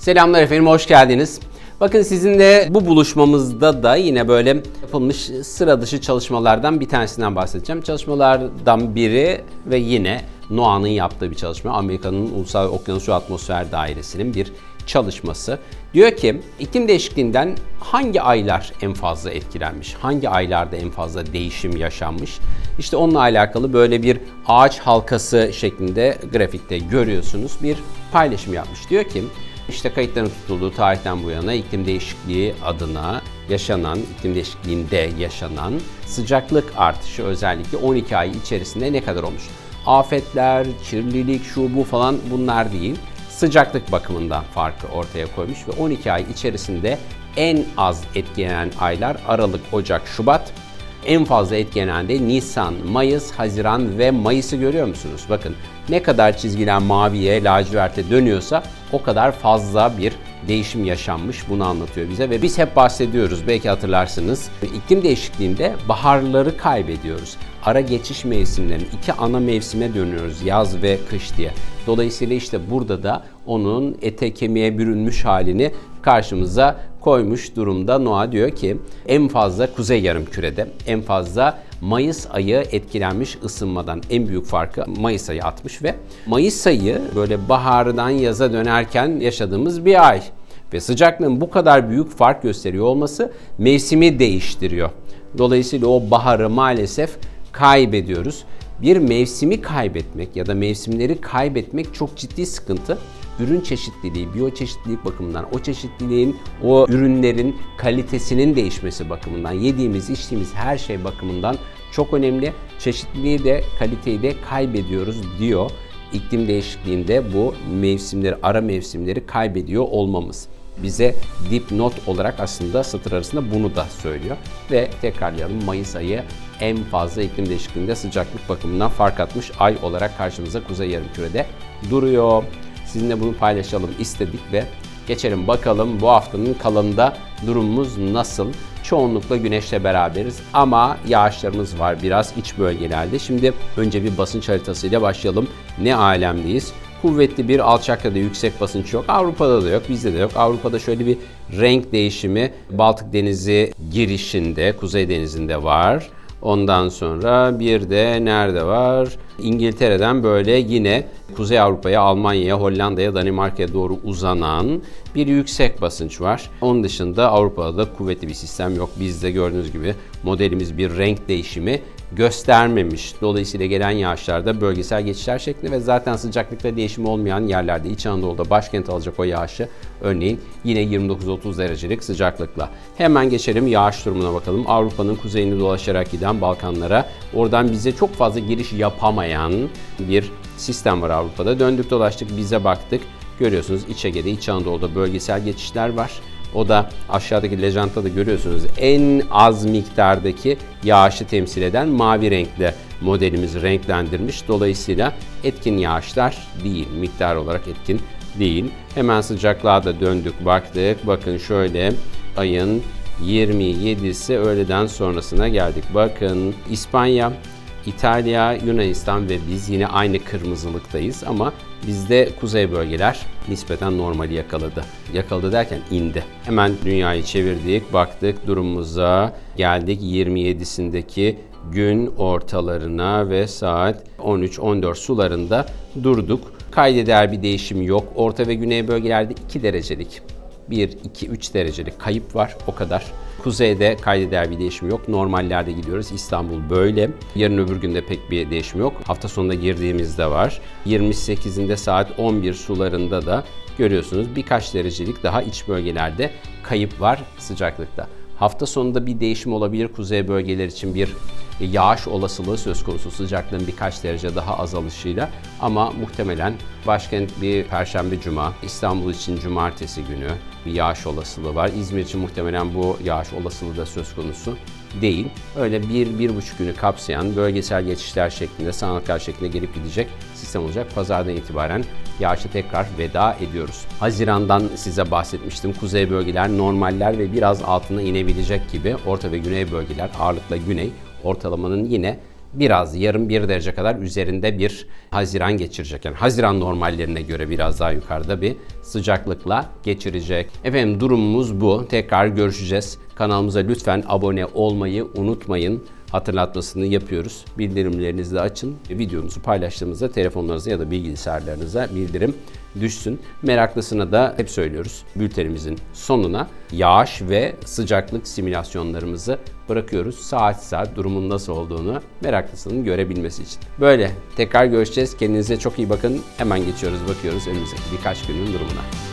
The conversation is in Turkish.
Selamlar efendim, hoş geldiniz. Bakın sizinle bu buluşmamızda da yine böyle yapılmış sıra dışı çalışmalardan bir tanesinden bahsedeceğim. Çalışmalardan biri ve yine NOAA'nın yaptığı bir çalışma. Amerika'nın Ulusal Okyanus ve Atmosfer Dairesi'nin bir çalışması. Diyor ki iklim değişikliğinden hangi aylar en fazla etkilenmiş? Hangi aylarda en fazla değişim yaşanmış? İşte onunla alakalı böyle bir ağaç halkası şeklinde grafikte görüyorsunuz bir paylaşım yapmış. Diyor ki işte kayıtların tutulduğu tarihten bu yana iklim değişikliği adına yaşanan, iklim değişikliğinde yaşanan sıcaklık artışı özellikle 12 ay içerisinde ne kadar olmuş? Afetler, kirlilik, şu bu falan bunlar değil. Sıcaklık bakımından farkı ortaya koymuş ve 12 ay içerisinde en az etkilenen aylar Aralık, Ocak, Şubat. En fazla etkilenen de Nisan, Mayıs, Haziran ve Mayıs'ı görüyor musunuz? Bakın ne kadar çizgiler maviye, laciverte dönüyorsa o kadar fazla bir değişim yaşanmış bunu anlatıyor bize ve biz hep bahsediyoruz belki hatırlarsınız. İklim değişikliğinde baharları kaybediyoruz. Ara geçiş mevsimlerini iki ana mevsime dönüyoruz yaz ve kış diye. Dolayısıyla işte burada da onun ete kemiğe bürünmüş halini karşımıza koymuş durumda. Noah diyor ki en fazla kuzey yarım kürede en fazla Mayıs ayı etkilenmiş ısınmadan en büyük farkı Mayıs ayı atmış ve Mayıs ayı böyle bahardan yaza dönerken yaşadığımız bir ay. Ve sıcaklığın bu kadar büyük fark gösteriyor olması mevsimi değiştiriyor. Dolayısıyla o baharı maalesef kaybediyoruz. Bir mevsimi kaybetmek ya da mevsimleri kaybetmek çok ciddi sıkıntı. Ürün çeşitliliği, biyoçeşitlilik bakımından, o çeşitliliğin, o ürünlerin kalitesinin değişmesi bakımından, yediğimiz, içtiğimiz her şey bakımından çok önemli. Çeşitliliği de, kaliteyi de kaybediyoruz diyor. İklim değişikliğinde bu mevsimleri, ara mevsimleri kaybediyor olmamız bize dipnot olarak aslında satır arasında bunu da söylüyor. Ve tekrarlayalım Mayıs ayı en fazla iklim değişikliğinde sıcaklık bakımından fark atmış ay olarak karşımıza Kuzey Yarımküre'de duruyor. Sizinle bunu paylaşalım istedik ve geçelim bakalım bu haftanın kalanında durumumuz nasıl? Çoğunlukla güneşle beraberiz ama yağışlarımız var biraz iç bölgelerde. Şimdi önce bir basınç haritasıyla başlayalım. Ne alemdeyiz? kuvvetli bir alçak ya da yüksek basınç yok. Avrupa'da da yok, bizde de yok. Avrupa'da şöyle bir renk değişimi Baltık Denizi girişinde, Kuzey Denizi'nde var. Ondan sonra bir de nerede var? İngiltere'den böyle yine Kuzey Avrupa'ya, Almanya'ya, Hollanda'ya, Danimarka'ya doğru uzanan bir yüksek basınç var. Onun dışında Avrupa'da da kuvvetli bir sistem yok. Bizde gördüğünüz gibi modelimiz bir renk değişimi göstermemiş. Dolayısıyla gelen yağışlarda bölgesel geçişler şeklinde ve zaten sıcaklıkta değişim olmayan yerlerde İç Anadolu'da başkent alacak o yağışı örneğin yine 29-30 derecelik sıcaklıkla. Hemen geçelim yağış durumuna bakalım. Avrupa'nın kuzeyini dolaşarak giden Balkanlara oradan bize çok fazla giriş yapamayan bir sistem var Avrupa'da. Döndük dolaştık bize baktık. Görüyorsunuz İç Ege'de, İç Anadolu'da bölgesel geçişler var. O da aşağıdaki lejantta da görüyorsunuz en az miktardaki yağışı temsil eden mavi renkle modelimizi renklendirmiş. Dolayısıyla etkin yağışlar değil, miktar olarak etkin değil. Hemen sıcaklığa da döndük baktık. Bakın şöyle ayın 27'si öğleden sonrasına geldik. Bakın İspanya, İtalya, Yunanistan ve biz yine aynı kırmızılıktayız ama bizde kuzey bölgeler nispeten normali yakaladı. Yakaladı derken indi. Hemen dünyayı çevirdik, baktık durumumuza, geldik 27'sindeki gün ortalarına ve saat 13-14 sularında durduk. Kaydeder bir değişim yok. Orta ve güney bölgelerde 2 derecelik 1, 2, 3 derecelik kayıp var o kadar. Kuzeyde kaydeder bir değişim yok. Normallerde gidiyoruz. İstanbul böyle. Yarın öbür günde pek bir değişim yok. Hafta sonunda girdiğimizde var. 28'inde saat 11 sularında da görüyorsunuz birkaç derecelik daha iç bölgelerde kayıp var sıcaklıkta. Hafta sonunda bir değişim olabilir. Kuzey bölgeler için bir yağış olasılığı söz konusu sıcaklığın birkaç derece daha azalışıyla ama muhtemelen başkent bir perşembe cuma, İstanbul için cumartesi günü bir yağış olasılığı var. İzmir için muhtemelen bu yağış olasılığı da söz konusu değil. Öyle bir, bir buçuk günü kapsayan bölgesel geçişler şeklinde, sağanaklar şeklinde gelip gidecek sistem olacak. Pazardan itibaren yağışa tekrar veda ediyoruz. Haziran'dan size bahsetmiştim. Kuzey bölgeler normaller ve biraz altına inebilecek gibi. Orta ve güney bölgeler ağırlıkla güney ortalamanın yine biraz yarım bir derece kadar üzerinde bir Haziran geçirecek. Yani Haziran normallerine göre biraz daha yukarıda bir sıcaklıkla geçirecek. Efendim durumumuz bu. Tekrar görüşeceğiz. Kanalımıza lütfen abone olmayı unutmayın hatırlatmasını yapıyoruz. Bildirimlerinizi de açın. Videomuzu paylaştığımızda telefonlarınıza ya da bilgisayarlarınıza bildirim düşsün. Meraklısına da hep söylüyoruz. Bültenimizin sonuna yağış ve sıcaklık simülasyonlarımızı bırakıyoruz. Saat saat durumun nasıl olduğunu meraklısının görebilmesi için. Böyle tekrar görüşeceğiz. Kendinize çok iyi bakın. Hemen geçiyoruz bakıyoruz önümüzdeki birkaç günün durumuna.